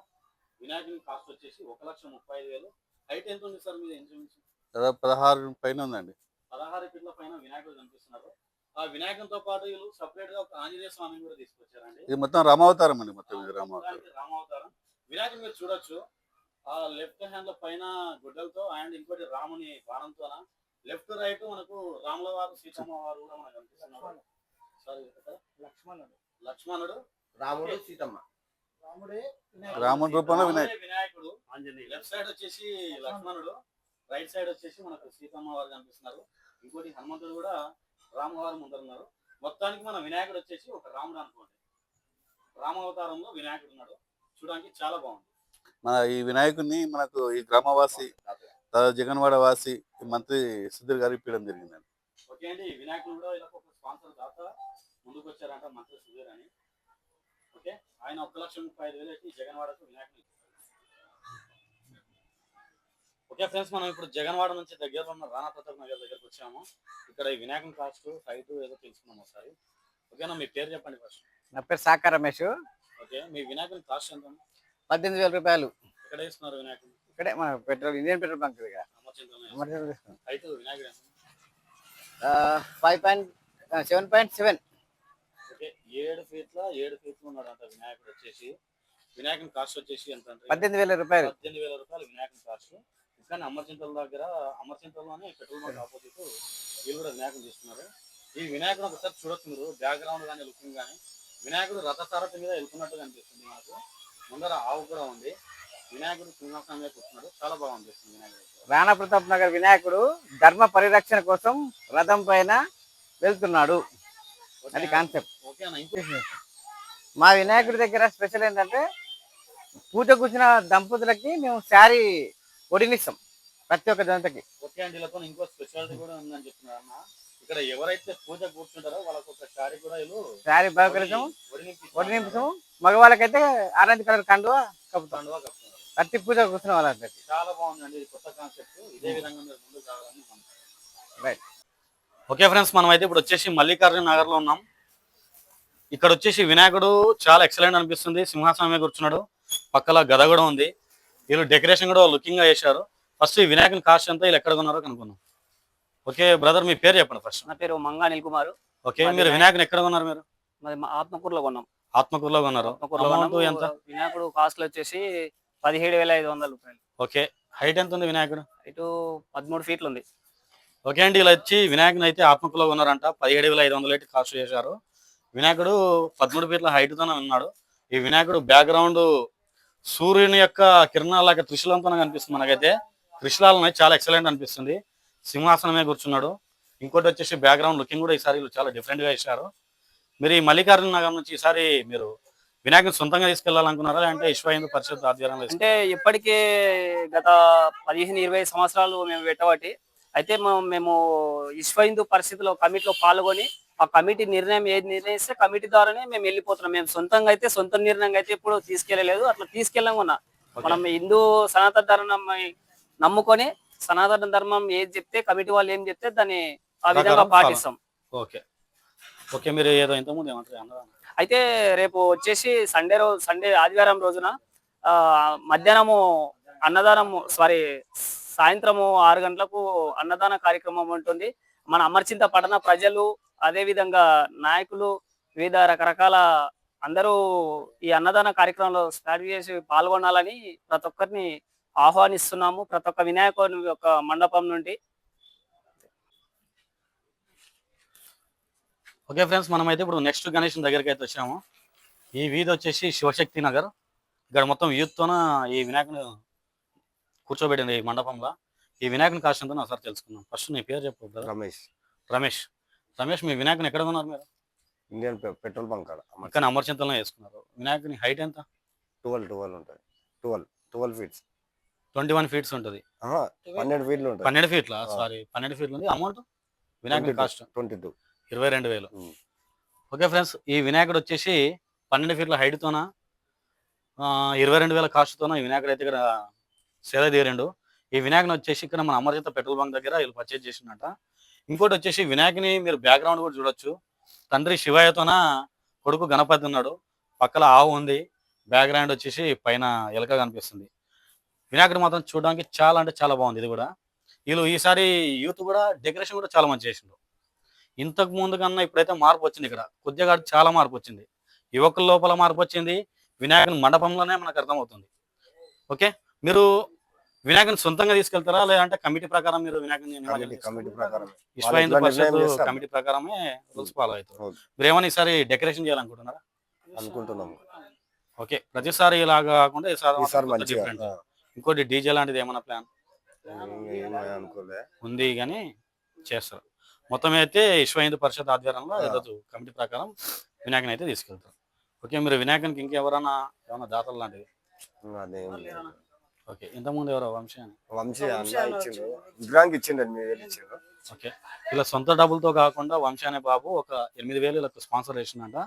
S1: వినాయకుని కాస్ట్ వచ్చేసి ఒక లక్ష ముప్పై ఐదు వేలు. హైట్ ఎంత ఉంది సార్ మీరు ఇంచుమించు?
S3: దాదాపు పదహారు పైన ఉందండి.
S1: పదహారు ఫీట్ల పైన వినాయకుడు కనిపిస్తున్నారు. ఆ వినాయకునితో పాటు వీళ్ళు సపరేట్గా ఒక ఆంజనేయ స్వామిని కూడా తీసుకొచ్చారండి.
S3: ఇది మొత్తం రామావతారం అండి మొత్తం ఇది రామావతారం.
S1: రామావతారం. వినాయకుడు మీరు చూడొచ్చు. ఆ లెఫ్ట్ హ్యాండ్లో పైన గుడ్డలతో అండ్ ఇంకోటి రాముని బాణంతో లెఫ్ట్ రైట్ మనకు రాముల వారు సీతమ్మ వారు కూడా మనకు కనిపిస్తున్నారు. సారీ
S4: లక్ష్మణుడు.
S1: లక్ష్మణుడు.
S6: రాముడు సీతమ్మ.
S3: రాముడి రూపంలో వినాయకుడు.
S1: వినాయకుడు. లెఫ్ట్ సైడ్ వచ్చేసి లక్ష్మణుడు. రైట్ సైడ్ వచ్చేసి మనకు సీతమ్మ వారు కనిపిస్తున్నారు. ఇంకోటి హనుమంతుడు కూడా రామవారు ముందరున్నారు మొత్తానికి మన వినాయకుడు వచ్చేసి ఒక రాముడు అనుకోండి. రామావతారంలో వినాయకుడు ఉన్నాడు. చూడడానికి చాలా బాగుంది.
S3: మన ఈ వినాయకుడిని మనకు ఈ గ్రామవాసి జగన్వాడ వాసి ఈ మంత్రి సుధీర్ గారు ఇప్పించడం జరిగిందండి
S1: ఓకే అండి ఈ వినాయకుడు కూడా ఇలా ఒక స్పాన్సర్ దాత ముందుకు వచ్చారంట మంత్రి సుధీర్ అని. ఓకే ఆయన ఒక లక్ష ముప్పై ఐదు వేలు అయితే జగన్వాడకు వినాయకుడు ఓకే ఫ్రెండ్స్ మనం ఇప్పుడు జగన్వాడ నుంచి దగ్గరలో ఉన్న రాణా ప్రతాప్ నగర్ దగ్గరకు వచ్చాము. ఇక్కడ ఈ వినాయకుని కాస్ట్ హైట్ ఏదో తెలుసుకున్నాం ఒకసారి. ఓకేనా మీ పేరు చెప్పండి ఫస్ట్
S4: నా పేరు సాకా రమేష్.
S1: ఓకే మీ వినాయకుని కాస్ట్ ఎంత?
S4: పద్దెనిమిది వేల రూపాయలు. ఇక్కడే మన పెట్రోల్ ఇండియన్ పెట్రోల్ బంక్ దగ్గర? Five point seven point seven
S1: okay ఏడు ఫీట్ల ఏడు ఫీట్లు ఉన్నాడు అంట వినాయకుడు వచ్చేసి. వినాయకుని కాస్ట్ వచ్చేసి ఎంత
S4: పద్దెనిమిది వేల రూపాయలు.
S1: పద్దెనిమిది వేల రూపాయలు వినాయకుని కాస్ట్. కానీ అమర్చింతల దగ్గర అమర్చింతల్లోనే పెట్రోల్ బంక్ ఆపోజిట్ వీళ్ళు కూడా వినాయకుడు తీసుకున్నారు ఈ వినాయకుడు ఒకసారి చూడొచ్చు మీరు బ్యాక్గ్రౌండ్ కానీ లుకింగ్ కానీ వినాయకుడు రథసారథి మీద వెళ్తున్నట్టు కనిపిస్తుంది మనకు ముందర ఆవు కూడా ఉంది. వినాయకుడు సింహాసనం మీద కూర్చున్నాడు. చాలా బాగా అనిపిస్తుంది వినాయకుడు
S4: రాణా ప్రతాప్ నగర్ వినాయకుడు ధర్మ పరిరక్షణ కోసం రథం పైన వెళ్తున్నాడు. అది కాన్సెప్ట్. మా వినాయకుడి దగ్గర స్పెషల్ ఏంటంటే పూజ కూర్చున్న దంపతులకి మేము శారీ ఒడినిస్తాం ప్రతి ఒక్క జంతకి
S1: ఓకే అండి వీళ్ళతో ఇంకో స్పెషాలిటీ కూడా ఉందని చెప్తున్నారు అన్న. ఇక్కడ ఎవరైతే పూజ కూర్చుంటారో వాళ్ళకి ఒక శారీ కూడా
S4: శారీ బహుకరిస్తాము
S1: ఒడి నింపి
S4: ఒడి నింపుతాము మగవాళ్ళకైతే ఆరెంజ్ కలర్ కండువ కప్పుతాం. ప్రతి పూజ కూర్చున్న వాళ్ళందరికీ
S1: చాలా బాగుందండి ఇది కొత్త కాన్సెప్ట్ ఇదే విధంగా మీరు ముందుకు సాగాలని మనం-
S4: రైట్
S1: ఓకే ఫ్రెండ్స్ మనం అయితే ఇప్పుడు వచ్చేసి మల్లికార్జున నగర్లో ఉన్నాం. ఇక్కడ వచ్చేసి వినాయకుడు చాలా ఎక్సలెంట్ అనిపిస్తుంది. సింహాసనం మీద కూర్చున్నాడు. పక్కల గద కూడా ఉంది. వీళ్ళు డెకరేషన్ కూడా లుకింగ్గా చేశారు. ఫస్ట్ ఈ వినాయకుని కాస్ట్ ఎంత వీళ్ళు ఎక్కడ కొన్నారో కనుక్కుందాం. ఓకే బ్రదర్ మీ పేరు చెప్పండి ఫస్ట్
S7: నా పేరు మంగా అనిల్ కుమార్
S1: ఓకే మీరు వినాయకుని ఎక్కడ కొన్నారు మీరు?
S7: మాది మా ఆత్మకూరులో కొన్నాం.
S1: ఆత్మకూరులో కొన్నారు.
S7: ఆత్మకూరులో.
S1: ఎంత?
S7: వినాయకుడు కాస్ట్ వచ్చేసి పదిహేడు వేల ఐదు వందల రూపాయలు.
S1: ఓకే. హైట్ ఎంత ఉంది వినాయకుడు?
S7: ఇటు పదమూడు ఫీట్లు ఉంది
S1: ఓకే అండి ఇలా వచ్చి వినాయకుని అయితే ఆత్మకులో ఉన్నారంట పదిహేడు వేల ఐదు వందలు అయితే కాస్ట్ చేశారు. వినాయకుడు పదమూడు ఫీట్ల తోనే ఉన్నాడు. ఈ వినాయకుడు బ్యాక్గ్రౌండ్ సూర్యుని యొక్క కిరణాలకి త్రిశూలంతో కనిపిస్తుంది మనకైతే. త్రిశూలాలు ఉన్నాయి చాలా ఎక్సలెంట్ అనిపిస్తుంది. సింహాసనం మీద కూర్చున్నాడు. ఇంకోటి వచ్చేసి బ్యాక్గ్రౌండ్ లుకింగ్ కూడా ఈసారి చాలా different గా ఇచ్చారు మీరు ఈ మల్లికార్జున నగర్ నుంచి ఈసారి మీరు వినాయకుని సొంతంగా తీసుకెళ్ళాలనుకున్నారా? లేదంటే విశ్వ హిందూ పరిషత్ ఆధ్వర్యంలో?
S7: అంటే ఇప్పటికే గత పదిహేను ఇరవై సంవత్సరాలు మేము పెట్టబట్టి అయితే మేము- విశ్వ హిందూ పరిస్థితిలో కమిటీలో పాల్గొని ఆ కమిటీ నిర్ణయం ఏది నిర్ణయిస్తే కమిటీ ద్వారానే మేము వెళ్ళిపోతున్నాం. మేము సొంతంగా అయితే సొంత నిర్ణయం అయితే ఇప్పుడు తీసుకెళ్ళలేదు. అట్లా తీసుకెళ్ళంగా మనం హిందూ సనాతన ధర్మం నమ్ముకొని సనాతన ధర్మం ఏది చెప్తే కమిటీ వాళ్ళు ఏం చెప్తే దాన్ని ఆ విధంగా పాటిస్తాం.
S1: ఓకే. ఓకే మీరు ఏదో ఇంతకుముందు ఏమంటారు అన్నదా
S7: అయితే రేపు వచ్చేసి సండే రోజు సండే ఆదివారం రోజున మధ్యాహ్నము అన్నదానము సారీ సాయంత్రము ఆరు గంటలకు అన్నదాన కార్యక్రమం ఉంటుంది. మన అమర్చింత పట్టణ ప్రజలు అదేవిధంగా నాయకులు వివిధ రకరకాల అందరూ ఈ అన్నదాన కార్యక్రమంలో స్టార్ట్ చేసి పాల్గొనాలని ప్రతి ఒక్కరిని ఆహ్వానిస్తున్నాము. ప్రతి ఒక్క వినాయకుని యొక్క మండపం నుండి
S1: ఓకే ఫ్రెండ్స్ మనం అయితే ఇప్పుడు నెక్స్ట్ గణేష్ దగ్గరికి అయితే వచ్చాము ఈ వీధి వచ్చేసి శివశక్తి నగర్. ఇక్కడ మొత్తం youth తోన ఈ వినాయకుని కూర్చోబెట్టింది ఈ మండపంలో. ఈ వినాయకుని కాస్ట్ ఎంతో ఒకసారి తెలుసుకుందాం. ఫస్ట్ నీ పేరు చెప్పు.
S8: రమేష్.
S1: రమేష్. రమేష్ మీ వినాయకుని ఎక్కడ ఉన్నారు మీరు?
S8: ఇండియన్ పెట్రోల్ బంక్ కాడ.
S1: ఇక్కడ అమర్చింతలో వేసుకున్నారు. వినాయకుని హైట్ ఎంత?
S8: ట్వెల్వ్ ట్వెల్వ్ ఉంటుంది. Twelve twelve feet
S1: twenty one feet ఉంటుంది.
S8: పన్నెండు ఫీట్లు ఉంటుంది.
S1: పన్నెండు ఫీట్ల సారీ పన్నెండు ఫీట్లు ఉంది. అమౌంట్ వినాయకుని కాస్ట్?
S8: ట్వంటీ టూ
S1: ఇరవై రెండు వేలు. ఓకే ఫ్రెండ్స్ ఈ వినాయకుడు వచ్చేసి పన్నెండు ఫీట్ల హైట్తోన ఇరవై రెండు వేల కాస్ట్తోన ఈ వినాయకుడు అయితే ఇక్కడ సేద తీరిండు. ఈ వినాయకుని వచ్చేసి ఇక్కడ మన అమర్జిత పెట్రోల్ బంక్ దగ్గర వీళ్ళు పర్చేజ్ చేసిండట. ఇంకోటి వచ్చేసి వినాయకుని మీరు బ్యాక్గ్రౌండ్ కూడా చూడొచ్చు. తండ్రి శివయ్యతోన కొడుకు గణపతి ఉన్నాడు. పక్కల ఆవు ఉంది. బ్యాక్గ్రౌండ్ వచ్చేసి పైన ఎలక కనిపిస్తుంది. వినాయకుడు మాత్రం చూడడానికి చాలా అంటే చాలా బాగుంది ఇది కూడా. వీళ్ళు ఈసారి యూత్ కూడా డెకరేషన్ కూడా చాలా మంచి చేసిండు. ఇంతకు ముందు కన్నా ఇప్పుడైతే మార్పు వచ్చింది ఇక్కడ. కొద్దిగా చాలా మార్పు వచ్చింది. యువకుల లోపల మార్పు వచ్చింది. వినాయకుని మండపంలోనే మనకు అర్థమవుతుంది. ఓకే? మీరు వినాయకుని సొంతంగా తీసుకెళ్తారా? లేదంటే కమిటీ ప్రకారం మీరు వినాయకుని
S8: కమిటీ
S1: విశ్వ హిందూ పరిషత్ ప్రకారమే రూల్స్ ఫాలో అవుతారు. మీరు ఏమైనా ఈసారి డెకరేషన్ చేయాలనుకుంటున్నారా?
S8: అనుకుంటున్నాము.
S1: ఓకే. ప్రతిసారి ఇలాగా కాకుండా ఈసారి. ఇంకోటి డీజే లాంటిది ఏమైనా ప్లాన్? ఉంది కానీ చేస్తారు. మొత్తం అయితే విశ్వ హిందూ పరిషత్ ఆధ్వర్యంలో. ఈరోజు కమిటీ ప్రకారం వినాయకుని అయితే తీసుకెళ్తారు. ఓకే మీరు వినాయకునికి ఇంకెవరైనా ఏమైనా దాతలు లాంటివి. ఓకే ఇంతకుముందు ఎవరో? వంశీ అని?
S8: వంశీ అన్న ఇచ్చిండు. విగ్రహానికి ఇచ్చిండు మీరు వెళ్ళి ఇచ్చిండు.
S1: ఓకే ఇలా సొంత డబ్బులతో కాకుండా వంశీ అనే బాబు ఒక ఎనిమిది వేలు వీళ్ళకి స్పాన్సర్ చేసిందంట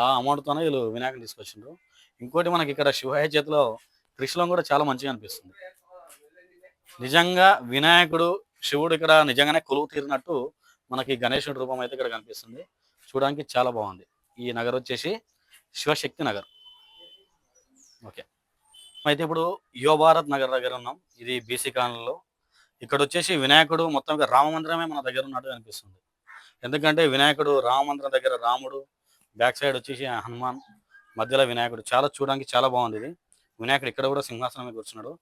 S1: ఆ అమౌంట్తోనే వీళ్ళు వినాయకుని తీసుకొచ్చిండ్రు. ఇంకోటి మనకి ఇక్కడ శివయ్య చేతిలో త్రిశూలం కూడా చాలా మంచిగా అనిపిస్తుంది. నిజంగా వినాయకుడు శివుడు ఇక్కడ నిజంగానే కొలువు తీరినట్టు మనకి గణేశుడి రూపం అయితే ఇక్కడ కనిపిస్తుంది. చూడడానికి చాలా బాగుంది. ఈ నగర్ వచ్చేసి శివశక్తి నగర్. ఓకే. అయితే ఇప్పుడు యువ భారత్ నగర్ దగ్గర ఉన్నాం. ఇది బీసీ కాలనీలో. ఇక్కడ వచ్చేసి వినాయకుడు మొత్తం రామ మందిరమే మన దగ్గర ఉన్నట్టు అనిపిస్తుంది ఎందుకంటే వినాయకుడు రామ మందిరం దగ్గర రాముడు బ్యాక్ సైడ్ వచ్చేసి హనుమాన్ మధ్యలో వినాయకుడు. చాలా చూడడానికి చాలా బాగుంది ఇది. వినాయకుడు ఇక్కడ కూడా సింహాసనం మీద కూర్చున్నాడు.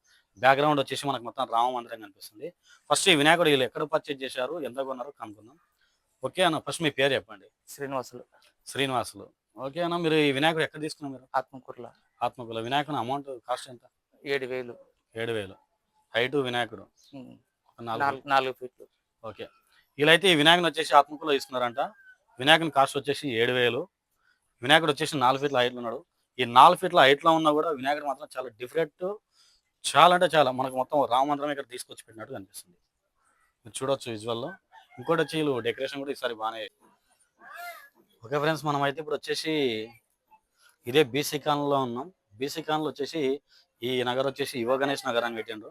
S1: బ్యాక్గ్రౌండ్ వచ్చేసి మనకు మొత్తం రామ మందిరం కనిపిస్తుంది. ఫస్ట్ ఈ వినాయకుడు వీళ్ళు ఎక్కడ పర్చేజ్ చేశారు? ఎంత కొన్నారు? కనుక్కుందాం. ఓకే అన్న ఫస్ట్ మీ పేరు చెప్పండి.
S7: శ్రీనివాసులు.
S1: శ్రీనివాసులు. ఓకే అన్న మీరు ఈ వినాయకుడు ఎక్కడ తీసుకున్నారు మీరు?
S7: ఆత్మకూరులో.
S1: ఆత్మకుల వినాయకుని అమౌంట్ కాస్ట్ ఎంత?
S7: ఏడు వేలు.
S1: ఏడు వేలు. హైటు వినాయకుడు. నాలుగు
S7: ఫీట్లు.
S1: ఓకే వీళ్ళైతే ఈ వినాయకుని వచ్చేసి ఆత్మకులో ఇస్తున్నారంట వినాయకుని కాస్ట్ వచ్చేసి ఏడు వేలు. వినాయకుడు వచ్చేసి నాలుగు ఫీట్ల హైట్లో ఉన్నాడు. ఈ నాలుగు ఫీట్ల హైట్లో ఉన్నా కూడా వినాయకుడు మాత్రం చాలా డిఫరెంట్ చాలా అంటే చాలా. మనకు మొత్తం రామమందిరం ఇక్కడ తీసుకొచ్చి పెట్టినట్టు కనిపిస్తుంది. మీరు చూడొచ్చు విజువల్లో ఇంకోటి వచ్చి వీళ్ళు డెకరేషన్ కూడా ఈసారి బాగానే ఓకే ఫ్రెండ్స్ మనం అయితే ఇప్పుడు వచ్చేసి ఇదే బీసీ కాన్లో ఉన్నాం. బీసీ కాన్లో వచ్చేసి ఈ నగర్ వచ్చేసి యువ గణేష్ నగర్ అని పెట్టిండ్రు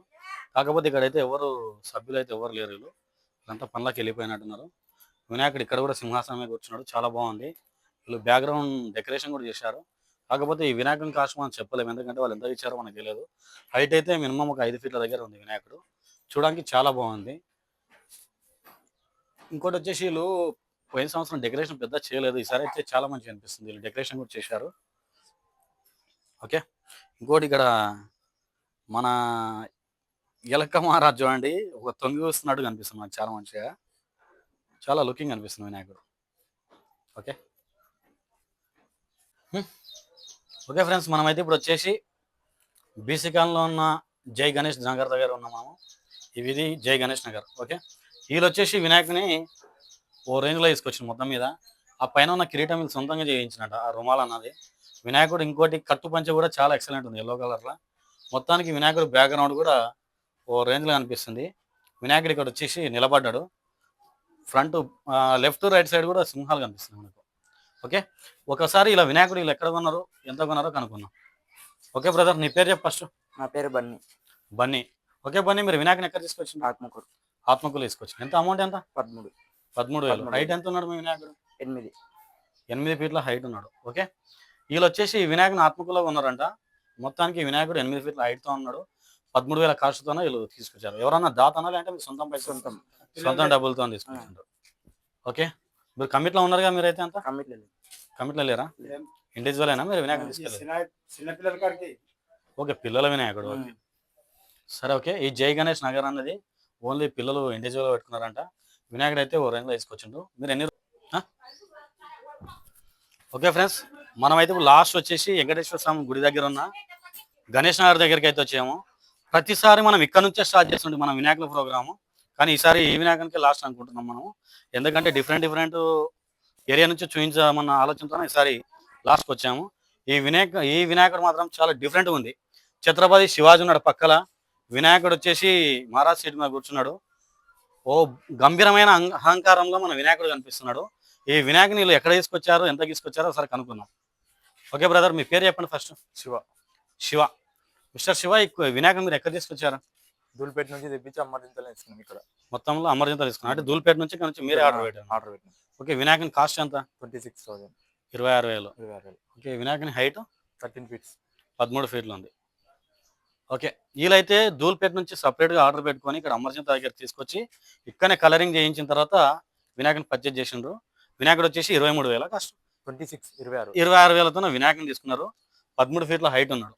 S1: కాకపోతే ఇక్కడైతే ఎవరు సభ్యులు అయితే ఎవరు లేరు వీళ్ళు. వీళ్ళంతా పనులకు వెళ్ళిపోయినట్టున్నారు. వినాయకుడు ఇక్కడ కూడా సింహాసనం మీద కూర్చున్నాడు. చాలా బాగుంది. వీళ్ళు బ్యాక్గ్రౌండ్ డెకరేషన్ కూడా చేశారు. కాకపోతే ఈ వినాయకుని కాస్ట్ మనం చెప్పలేము. ఎందుకంటే వాళ్ళు ఎంత ఇచ్చారో మనకు తెలియదు. హైట్ అయితే మినిమం ఒక ఐదు ఫీట్ల దగ్గర ఉంది వినాయకుడు. చూడడానికి చాలా బాగుంది. ఇంకోటి వచ్చేసి వీళ్ళు పోయిన సంవత్సరం డెకరేషన్ పెద్ద చేయలేదు. ఈసారి అయితే చాలా మంచిగా అనిపిస్తుంది. వీళ్ళు డెకరేషన్ కూడా చేశారు. ఓకే. ఇంకోటి ఇక్కడ మన ఎలక్క మహారాజ్ చూడండి ఒక తొంగి వస్తున్నట్టు కనిపిస్తుంది నాకు చాలా మంచిగా. చాలా లుకింగ్ అనిపిస్తుంది వినాయకుడు. ఓకే. ఓకే ఫ్రెండ్స్ మనమైతే ఇప్పుడు వచ్చేసి బీసీకాన్లో ఉన్న జై గణేష్ నగర్ దగ్గర ఉన్నాము ఇది జై గణేష్ నగర్ ఓకే? వీళ్ళు వచ్చేసి వినాయకుని ఓ రేంజ్లో తీసుకొచ్చింది మొత్తం మీద. ఆ పైన ఉన్న కిరీటం వీళ్ళు సొంతంగా చేయించినట్ట ఆ రుమాల్ అన్నది. వినాయకుడు ఇంకోటి కట్టు పంచ కూడా చాలా ఎక్సలెంట్ ఉంది ఎల్లో కలర్లో మొత్తానికి వినాయకుడు బ్యాక్గ్రౌండ్ కూడా ఓ రేంజ్లో కనిపిస్తుంది. వినాయకుడు ఇక్కడ వచ్చేసి నిలబడ్డాడు. ఫ్రంట్ లెఫ్ట్ రైట్ సైడ్ కూడా సింహాలు కనిపిస్తుంది మనకు. ఓకే? ఒకసారి ఇలా వినాయకుడు వీళ్ళు ఎక్కడ కొన్నారు ఎంత కొన్నారో కనుక్కుందాం. ఓకే బ్రదర్ నీ పేరు చెప్పు ఫస్ట్.
S4: నా పేరు బన్నీ.
S1: బన్నీ. ఓకే బన్నీ మీరు వినాయకుని ఎక్కడ తీసుకొచ్చింది
S4: ఆత్మకూరు.
S1: ఆత్మకులు తీసుకొచ్చింది ఎంత అమౌంట్ ఎంత?
S4: పదమూడు.
S1: పదమూడు వేలు. హైట్ ఎంత ఉన్నాడు మీ వినాయకుడు?
S4: ఎనిమిది.
S1: ఎనిమిది ఫీట్ల హైట్ ఉన్నాడు. ఓకే? వీళ్ళు వచ్చేసి వినాయకుని ఆత్మకులో ఉన్నారంట. మొత్తానికి వినాయకుడు ఎనిమిది ఫీట్ల height తో ఉన్నాడు. పదమూడు వేల కాస్ట్తోనే వీళ్ళు తీసుకొచ్చారు. ఎవరన్నా దాతనా లేదంటే మీరు సొంతం పైసలు
S4: సొంతం.
S1: సొంతం డబ్బులతో తీసుకొచ్చారు. ఓకే? మీరు కమిట్లో ఉన్నారుగా మీరైతే అంత?
S4: కమిటీ
S1: కమిట్లో లేరా? ఇండివిజువల్ అయినా మీరు వినాయకుడు తీసుకెళ్ళారు?
S2: చిన్నపిల్లల కాడికి.
S1: ఓకే పిల్లల వినాయకుడు. సరే ఓకే. ఈ జై గణేష్ నగర్ అన్నది ఓన్లీ పిల్లలు ఇండివిజువల్ పెట్టుకున్నారంట. వినాయకుడు అయితే ఓ రేంజ్లో వేసుకొచ్చిండు మీరు ఎన్ని? Okay friends. మనమైతే ఇప్పుడు లాస్ట్ వచ్చేసి వెంకటేశ్వర స్వామి గుడి దగ్గర ఉన్న గణేష్ నగర్ దగ్గరికి అయితే వచ్చాము. ప్రతిసారి మనం ఇక్కడ నుంచే స్టార్ట్ చేస్తుండే మన వినాయకుల ప్రోగ్రాము. కానీ ఈసారి ఈ వినాయకునికి లాస్ట్ అనుకుంటున్నాం మనం ఎందుకంటే డిఫరెంట్ డిఫరెంట్ ఏరియా నుంచి చూపించామన్న ఆలోచనతో ఈసారి లాస్ట్కి వచ్చాము. ఈ వినాయక ఈ వినాయకుడు మాత్రం చాలా డిఫరెంట్ ఉంది. ఛత్రపతి శివాజీ ఉన్నాడు పక్కల. వినాయకుడు వచ్చేసి మహారాజ్ సీట్ మీద కూర్చున్నాడు. ఓ గంభీరమైన అహం- అహంకారంలో మన వినాయకుడు కనిపిస్తున్నాడు. ఈ వినాయకుని వీళ్ళు ఎక్కడ తీసుకొచ్చారు ఎంత తీసుకొచ్చారో ఒకసారి కనుక్కుందాం. ఓకే బ్రదర్ మీ పేరు చెప్పండి ఫస్ట్
S2: శివ.
S1: శివ. మిస్టర్ శివ ఈ వినాయకుని మీరు ఎక్కడ తీసుకొచ్చారు?
S2: దూల్పేట నుంచి తెప్పించి అమ్మదింతలు వేసుకున్నాం ఇక్కడ.
S1: మొత్తంలో అమర్జింత తీసుకున్నారు అంటే దూల్పేట నుంచి ఇక్కడ నుంచి మీరే ఆర్డర్ పెట్టారు.
S2: ఆర్డర్ పెట్టినాం.
S1: ఓకే వినాయకుని కాస్ట్ ఎంత?
S2: Twenty six thousand.
S1: ఇరవై ఆరు వేలు.
S2: ఇరవై ఆరు వేలు.
S1: ఓకే వినాయకుని హైట్?
S2: Thirteen feets.
S1: పదమూడు ఫీట్లు ఉంది. ఓకే వీళ్ళైతే ధూల్పేట నుంచి సపరేట్గా ఆర్డర్ పెట్టుకొని ఇక్కడ అమర్జింత దగ్గర తీసుకొచ్చి ఇక్కడనే కలరింగ్ చేయించిన తర్వాత వినాయకుని పర్చేజ్ చేసిండ్రు. వినాయకుడు వచ్చేసి ఇరవై మూడు వేల కష్టం
S2: ట్వంటీ సిక్స్ ఇరవై ఆరు.
S1: ఇరవై ఆరు వేలతో వినాయకుని తీసుకున్నారు. పదమూడు ఫీట్ల హైట్ ఉన్నాడు.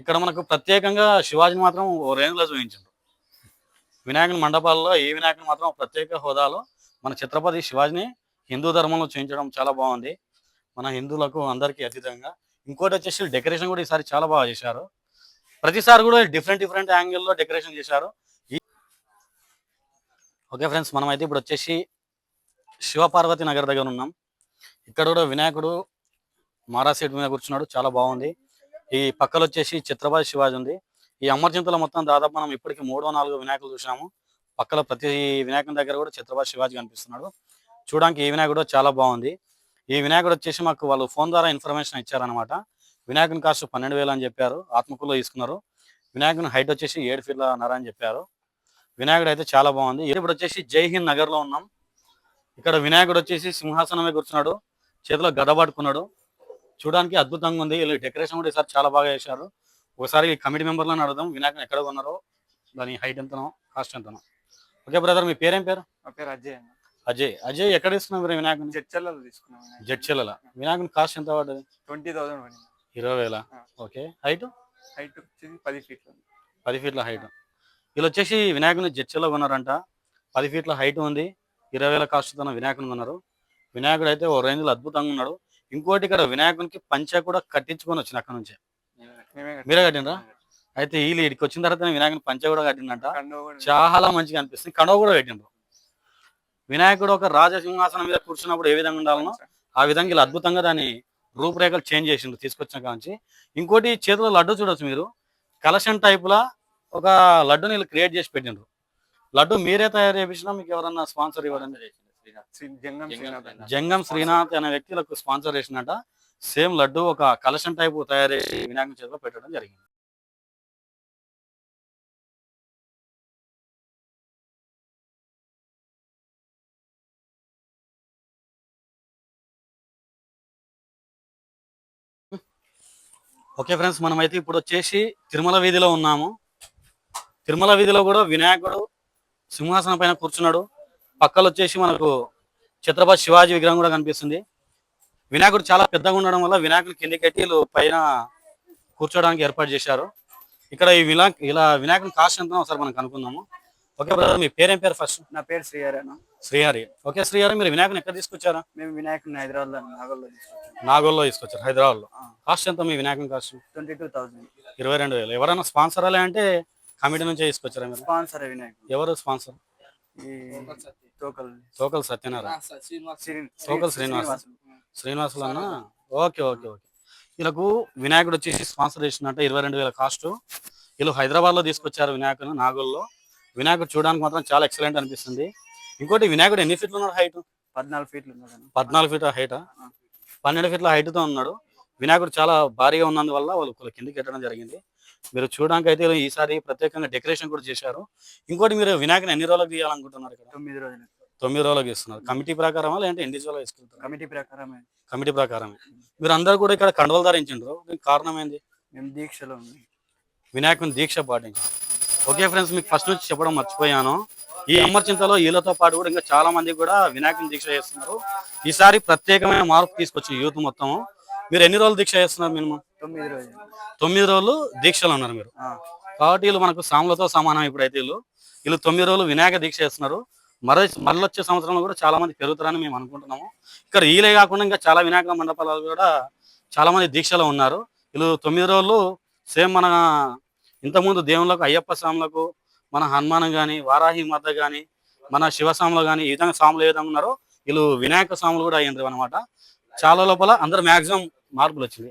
S1: ఇక్కడ మనకు ప్రత్యేకంగా శివాజీని మాత్రం ఓ రేంజ్లో చూపించారు వినాయకుని మండపాల్లో ఈ వినాయకుని మాత్రం ప్రత్యేక హోదాలో మన ఛత్రపతి శివాజీని హిందూ ధర్మంలో చూపించడం చాలా బాగుంది. మన హిందువులకు అందరికీ అతీతంగా. ఇంకోటి వచ్చేసి డెకరేషన్ కూడా ఈసారి చాలా బాగా చేశారు. ప్రతిసారి కూడా డిఫరెంట్ డిఫరెంట్ యాంగిల్లో డెకరేషన్ చేశారు. ఓకే ఫ్రెండ్స్ మనం అయితే ఇప్పుడు వచ్చేసి శివపార్వతి నగర్ దగ్గర ఉన్నాం. ఇక్కడ కూడా వినాయకుడు మారా సీట్ మీద కూర్చున్నాడు. చాలా బాగుంది. ఈ పక్కలు వచ్చేసి ఛత్రపతి శివాజీ ఉంది. ఈ అమర్జంతుల మొత్తం దాదాపు మనం ఇప్పటికి మూడో నాలుగో వినాయకులు చూసాము పక్కల ప్రతి వినాయకుని దగ్గర కూడా ఛత్రపతి శివాజీ కనిపిస్తున్నాడు. చూడడానికి ఈ వినాయకుడు చాలా బాగుంది. ఈ వినాయకుడు వచ్చేసి మాకు వాళ్ళు ఫోన్ ద్వారా ఇన్ఫర్మేషన్ ఇచ్చారనమాట వినాయకుని కాస్ట్ పన్నెండు వేలు అని చెప్పారు. ఆత్మకూరులో తీసుకున్నారు. వినాయకుని హైట్ వచ్చేసి ఏడు ఫీట్ల నర అని చెప్పారు. వినాయకుడు అయితే చాలా బాగుంది. ఇప్పుడు వచ్చేసి జై హింద్ నగర్లో ఉన్నాం. ఇక్కడ వినాయకుడు వచ్చేసి సింహాసనమే కూర్చున్నాడు. చేతిలో గద పట్టుకున్నాడు. చూడడానికి అద్భుతంగా ఉంది. వీళ్ళు డెకరేషన్ కూడా ఈసారి చాలా బాగా చేశారు. ఒకసారి కమిటీ మెంబర్లను అడుగుదాం. వినాయకుని ఎక్కడ కొన్నారో దాని హైట్ ఎంతనో కాస్ట్ ఎంతనో. ఓకే బ్రదర్ మీ పేరేం పేరు?
S2: మా పేరు అజయ్
S1: అజయ్. అజయ్ ఎక్కడ తీసుకున్నాం మీరు వినాయకుని?
S2: జడ్చర్లలో తీసుకున్నాం
S1: జడ్చెల్ల వినాయకుని కాస్ట్ ఎంత పడ్డది?
S2: ట్వంటీ థౌసండ్ పడింది.
S1: ఇరవై వేల. ఓకే హైట్
S2: హైట్ వచ్చేసి పది ఫీట్లు ఉంది.
S1: పది ఫీట్ల హైట్ వీళ్ళు వచ్చేసి వినాయకుని జడ్చెల్లో కొన్నారంట. పది ఫీట్ల హైట్ ఉంది. ఇరవై వేల కాస్ట్తో వినాయకుని కొన్నారు. వినాయకుడు అయితే ఓ రేంజ్లో అద్భుతంగా ఉన్నాడు. ఇంకోటి ఇక్కడ వినాయకునికి పంచ కూడా కట్టించుకొని వచ్చిన అక్కడ నుంచి. మీరే కట్టినరా అయితే వీళ్ళు ఇక్కడికి వచ్చిన తర్వాత వినాయకుని పంచ కూడా కట్టిందంట చాలా మంచిగా అనిపిస్తుంది. కడవ కూడా పెట్టిండ్రు వినాయకుడు ఒక రాజసింహాసనం మీద కూర్చున్నప్పుడు ఏ విధంగా ఉండాలనో ఆ విధంగా ఇలా అద్భుతంగా దాని రూపురేఖలు చేంజ్ చేసిండ్రు తీసుకొచ్చిన కాంచి. ఇంకోటి చేతిలో లడ్డు చూడొచ్చు మీరు. కలషన్ టైపులా ఒక లడ్డుని వీళ్ళు క్రియేట్ చేసి పెట్టిండ్రు. లడ్డు మీరే తయారు చేపించినా మీకు ఎవరన్నా స్పాన్సర్ ఇవ్వడం
S2: జంగం శ్రీనాథ్. అన్న.
S1: జంగం శ్రీనాథ్ అనే వ్యక్తులకు స్పాన్సర్ చేసినట్ట సేమ్ లడ్డు ఒక కలెక్షన్ టైపు తయారీ వినాయకుని చేతిలో పెట్టడం జరిగింది. ఓకే ఫ్రెండ్స్ మనమైతే ఇప్పుడు వచ్చేసి తిరుమల వీధిలో ఉన్నాము. తిరుమల వీధిలో కూడా వినాయకుడు సింహాసనం పైన కూర్చున్నాడు. పక్కలు వచ్చేసి మనకు ఛత్రపతి శివాజీ విగ్రహం కూడా కనిపిస్తుంది. వినాయకుడు చాలా పెద్దగా ఉండడం వల్ల వినాయకుడు కిందికి కట్టి వీళ్ళు పైన కూర్చోడానికి ఏర్పాటు చేశారు. ఇక్కడ ఈ వినా ఇలా వినాయకుని కాస్ట్ ఎంత ఒకసారి మనం కనుక్కుందాము. ఓకే బ్రదర్ మీ పేరేం పేరు ఫస్ట్
S4: నా పేరు శ్రీహరేనా
S1: శ్రీహరి. ఓకే శ్రీహరి మీరు వినాయకుని ఎక్కడ తీసుకొచ్చారా?
S4: మేము వినాయకుడిని హైదరాబాద్లో నాగల్లో తీసుకొచ్చాం.
S1: నాగోల్లో తీసుకొచ్చారు
S4: హైదరాబాద్లో.
S1: కాస్ట్ ఎంత మీ వినాయకుని కాస్ట్?
S4: ట్వంటీ టూ థౌసండ్
S1: ఇరవై రెండు వేలు. ఎవరైనా స్పాన్సర్ అలా అంటే కమిటీ నుంచే తీసుకొచ్చారా మీరు?
S4: స్పాన్సర్ వినాయకుడు.
S1: ఎవరు స్పాన్సర్?
S4: ఈ తోకల్
S1: సత్యనారాయణ. తోకల్ శ్రీనివాస్. శ్రీనివాసులు అన్న? Okay okay okay. వీళ్ళకు వినాయకుడు వచ్చేసి స్పాన్సర్ చేసినట్టు ఇరవై రెండు వేల కాస్ట్. వీళ్ళు హైదరాబాద్లో తీసుకొచ్చారు వినాయకుడు నాగోల్లో. వినాయకుడు చూడడానికి మాత్రం చాలా ఎక్సలెంట్ అనిపిస్తుంది. ఇంకోటి వినాయకుడు ఎన్ని ఫీట్లు ఉన్నాడు హైట్?
S4: పద్నాలుగు ఫీట్లు
S1: పద్నాలుగు ఫీట్ల హైట్? పన్నెండు ఫీట్ల height తో ఉన్నాడు. వినాయకుడు చాలా భారీగా ఉన్నందువల్ల వాళ్ళు కిందికి పెట్టడం జరిగింది. మీరు చూడడానికి అయితే ఈసారి ప్రత్యేకంగా డెకరేషన్ కూడా చేశారు. ఇంకోటి మీరు వినాయకుని ఎన్ని రోజులకు తీయాలనుకుంటున్నారు ఇక్కడ?
S4: తొమ్మిది రోజులు.
S1: తొమ్మిది రోజులకు ఇస్తున్నారు కమిటీ ప్రకారమా లేదంటే ఇండివిజువల్ తీసుకుంటారు
S4: కమిటీ ప్రకారమే.
S1: కమిటీ ప్రకారమే. మీరు అందరు కూడా ఇక్కడ కండవలు ధరించిండ్రు. దీనికి కారణం ఏంది?
S4: మేము దీక్షలో ఉంది
S1: వినాయకుని దీక్ష పాటించారు ఓకే ఫ్రెండ్స్ మీకు ఫస్ట్ నుంచి చెప్పడం మర్చిపోయాను. ఈ అమర్చింతలో వీళ్ళతో పాటు కూడా ఇంకా చాలా మంది కూడా వినాయకుని దీక్ష చేస్తున్నారు. ఈసారి ప్రత్యేకమైన మార్పు తీసుకొచ్చి యూత్ మొత్తం మీరు ఎన్ని రోజులు దీక్ష చేస్తున్నారు మినిమం?
S4: తొమ్మిది రోజులు.
S1: తొమ్మిది రోజులు దీక్షలో ఉన్నారు మీరు. కాబట్టి వీళ్ళు మనకు సాములతో సమానం ఇప్పుడైతే వీళ్ళు. వీళ్ళు తొమ్మిది రోజులు వినాయక దీక్ష చేస్తున్నారు. మరో మళ్ళీ వచ్చే సంవత్సరంలో కూడా చాలా మంది పెరుగుతారని మేము అనుకుంటున్నాము. ఇక్కడ వీలే కాకుండా ఇంకా చాలా వినాయక మండపాలు కూడా చాలా మంది దీక్షలో ఉన్నారు. వీళ్ళు తొమ్మిది రోజులు సేమ్ మన ఇంతకుముందు దేవుళ్ళకు అయ్యప్ప స్వాములకు మన హనుమాన్ కానీ వారాహి మాత కానీ మన శివస్వాములు కానీ ఈ విధంగా స్వాములు ఏ విధంగా ఉన్నారో వీళ్ళు వినాయక స్వాములు కూడా అయ్యిండ్రు అనమాట చాలా లోపల అందరు మాక్సిమం మార్పులు వచ్చింది.